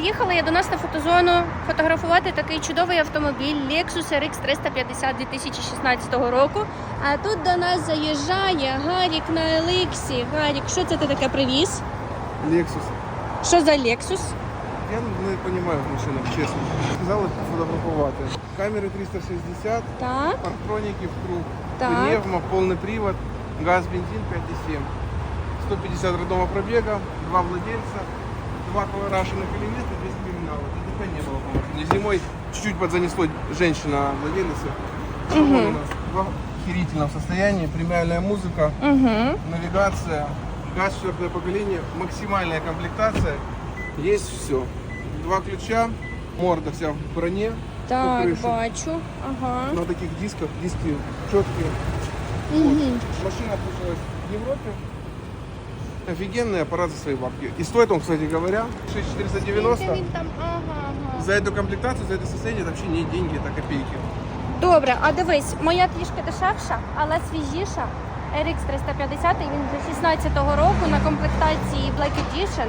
приїхала я до нас на фотозону фотографувати такий чудовий автомобіль Lexus RX 350 2016 року. А тут до нас заїжджає Гарік на Еликсі. Гарік, що це ти таке привіз? Lexus. Що за Lexus? Я не понимаю в машинах, чесно. Сказали фотографувати. Камери 360, Так, парктроніки в круг, Так. пневмо, повний привод, газ, бензин 5,7. 150 родного пробега, два владельца, два крашеных элемента, без криминала. ДТП не было по машине. Зимой чуть-чуть подзанесло женщина владелица. Салон у нас в охерительном состоянии, премиальная музыка, угу. навигация, газ четвертое поколение, максимальная комплектация, есть все. Два ключа, морда вся в броне, так, бачу. Ага. на таких дисках, диски четкие. Угу. Машина слушалась в Европе. Офигенный аппарат за свои бабки. И стоит он, кстати говоря, 6490. Він там, ага, ага. За эту комплектацию, за это состояние, это вообще не деньги, это копейки. Добре, а дивись, моя трішки дешевша, але свіжіша. RX 350, він з 16-го року на комплектації Black Edition.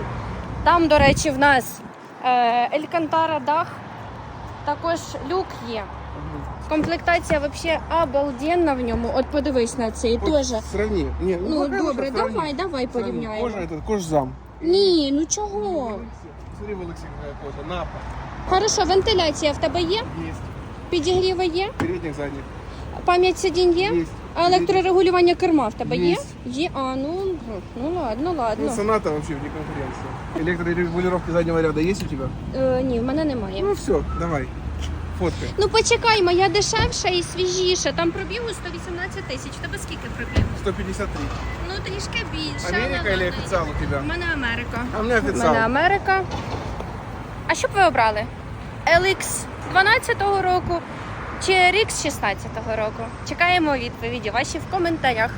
Там, до речі, в нас е, Елькантара дах, також люк є. Комплектація взагалі обалденна в ньому. От подивись на цей теж. Сравни. Не, Ну какая добре, сравни. давай, давай Сравни. порівняємо. Кожа это, кожзам. Ні, ну чого? Смотри, в какая кожа. Напа. Хорошо, вентиляція в тебе є? Есть. Підігріви є? Передних, задних. Пам'ять сидінь є? Есть. А електрорегулювання керма в тебе є? Є. Є. А, ну, ну ладно, Ну, ладно. соната вообще вне конкуренции. Электрорегулировки заднего ряда есть у тебя? Е, ні, в мене немає. Ну все, давай. Фоткай. Ну почекай, моя дешевша і свіжіша. Там пробігу 118 тисяч. Тебе скільки пробігу? 153. Ну трішки більше. Америка але или официал у тебя? У мене Америка. А у меня У официал. мене Америка. А що б ви обрали? LX 12-го року чи RX 16-го року? Чекаємо відповіді ваші в коментарях.